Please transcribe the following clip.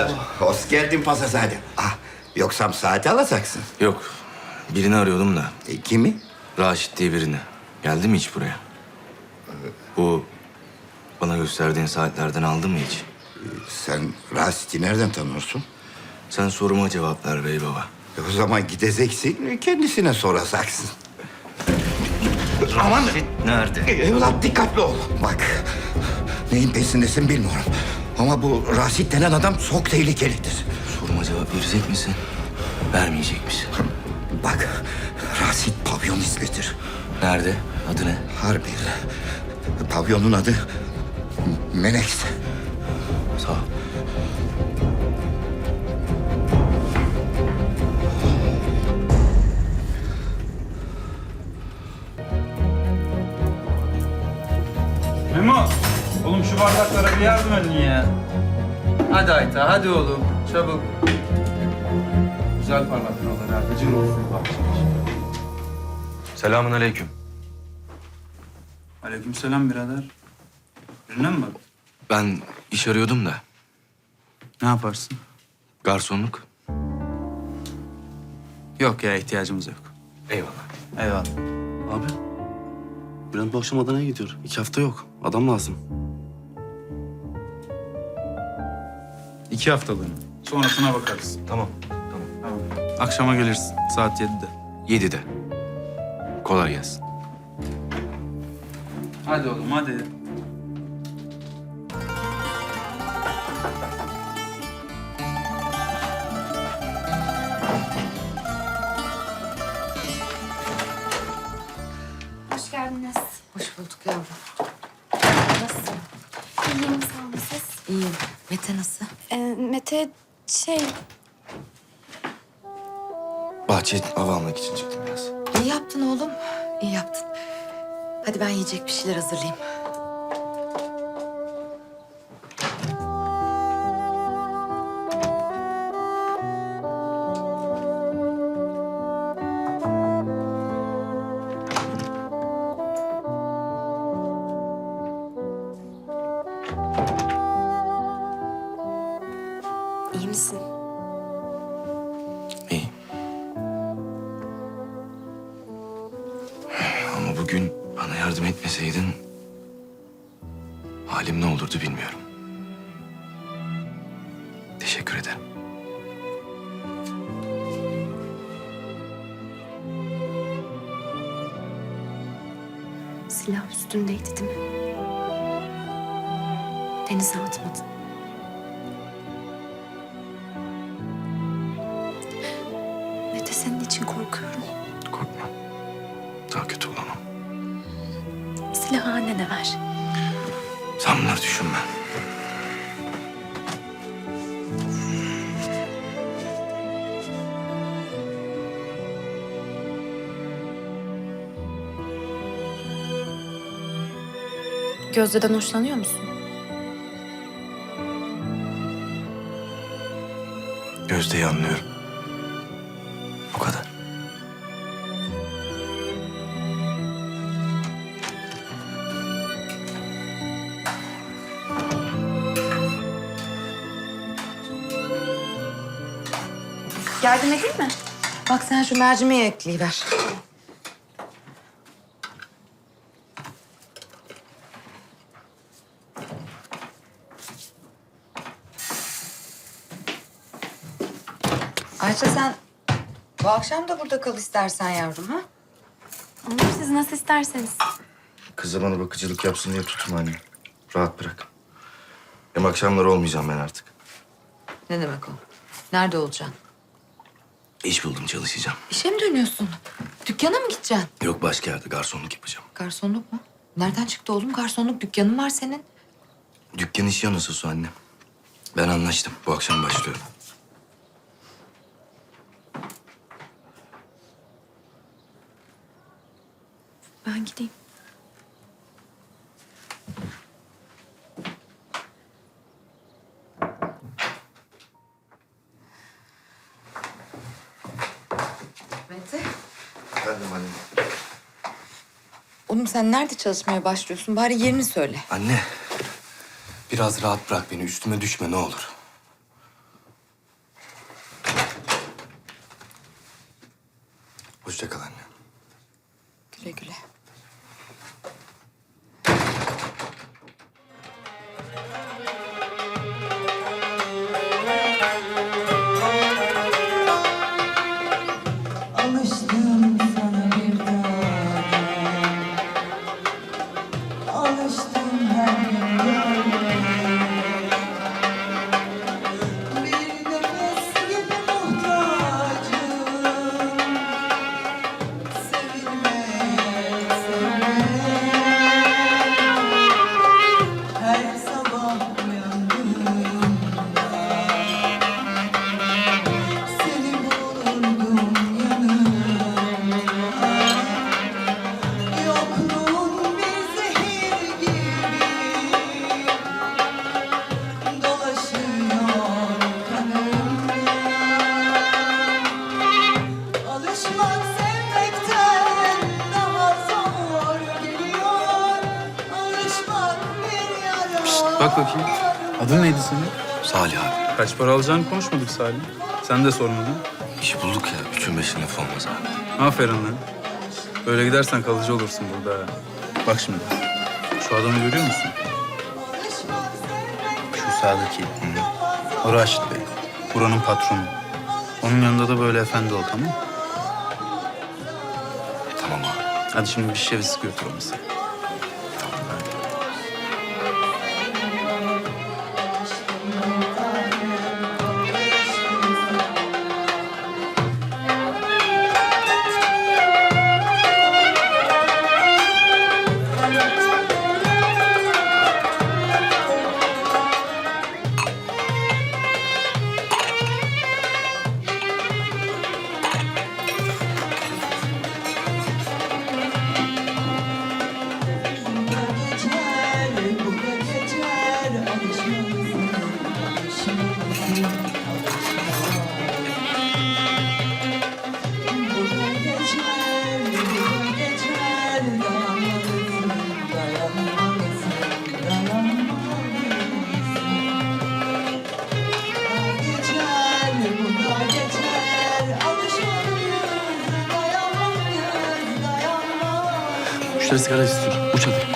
arkadaşlar. Hoş geldin Pasazade. Ah, yoksa saati alacaksın. Yok. Birini arıyordum da. E, kimi? Raşit diye birini. Geldi mi hiç buraya? Bu bana gösterdiğin saatlerden aldı mı hiç? Sen Rasit'i nereden tanıyorsun? Sen soruma cevap ver bey baba. E, o zaman gideceksin, kendisine soracaksın. Aman Nerede? e, evlat dikkatli ol. Bak, neyin peşindesin bilmiyorum. Ama bu Rasit denen adam çok tehlikelidir. Soruma cevap verecek misin? Vermeyecek misin? Bak, Rasit pavyon ismidir. Nerede? Adı ne? Harbi. Pavyonun adı Menekşe. Sağ ol. Bir yardım edin ya. Hadi Ayta, hadi oğlum. Çabuk. Güzel parlaklıyorlar ha. Gıcır olsun bak. Selamun aleyküm. Aleykümselam birader. Birine mi bak? Ben iş arıyordum da. Ne yaparsın? Garsonluk. Yok ya, ihtiyacımız yok. Eyvallah. Eyvallah. Abi, Bülent bu akşam Adana'ya gidiyor. İki hafta yok. Adam lazım. İki haftalığına. Sonrasına bakarız. Tamam. Tamam. Tamam. Akşama gelirsin, saat yedide. Yedide. Kolay gelsin. Hadi oğlum, hadi. Hoş geldiniz. Hoş bulduk yavrum. Nasılsın? İyiyim sağ olun siz. İyiyim. Mete nasıl? Ee, Mete şey Bahçeye hava almak için çıktım biraz. İyi yaptın oğlum. İyi yaptın. Hadi ben yiyecek bir şeyler hazırlayayım. Misin? İyi. Ama bugün bana yardım etmeseydin... ...halim ne olurdu bilmiyorum. Teşekkür ederim. Silah üstündeydi değil mi? Denize atmadın. Korkuyorum. Korkma. Daha kötü olamam. Silahı annene ver. Sen bunları düşünme. Gözde'den hoşlanıyor musun? Gözde'yi anlıyorum. Yardım edeyim mi? Bak sen şu mercimeği ekleyiver. Ayça sen bu akşam da burada kal istersen yavrum ha? Olur siz nasıl isterseniz. Kız bana bakıcılık yapsın diye tutma anne. Rahat bırak. Hem akşamları olmayacağım ben artık. Ne demek o? Nerede olacaksın? İş buldum çalışacağım. İşe mi dönüyorsun? Dükkana mı gideceksin? Yok başka yerde garsonluk yapacağım. Garsonluk mu? Nereden çıktı oğlum? Garsonluk dükkanın var senin. Dükkan işi nasıl su anne? Ben anlaştım. Bu akşam başlıyorum. Ben gideyim. Oğlum sen nerede çalışmaya başlıyorsun? Bari yerini söyle. Anne, biraz rahat bırak beni. Üstüme düşme ne olur. Hoşça kal anne. Güle güle. Bakayım. Adın neydi senin? Salih abi. Kaç para alacağını konuşmadık Salih. Sen de sormadın. İş bulduk ya. Üçün beşin lafı olmaz abi. Aferin lan. Böyle gidersen kalıcı olursun burada. ha. Bak şimdi. Şu adamı görüyor musun? Şu sağdaki. O Raşit Bey. Buranın patronu. Onun yanında da böyle efendi ol tamam mı? Tamam abi. Hadi şimdi bir şişe götür o masaya. Müşteri sigara istiyor. Uç hadi.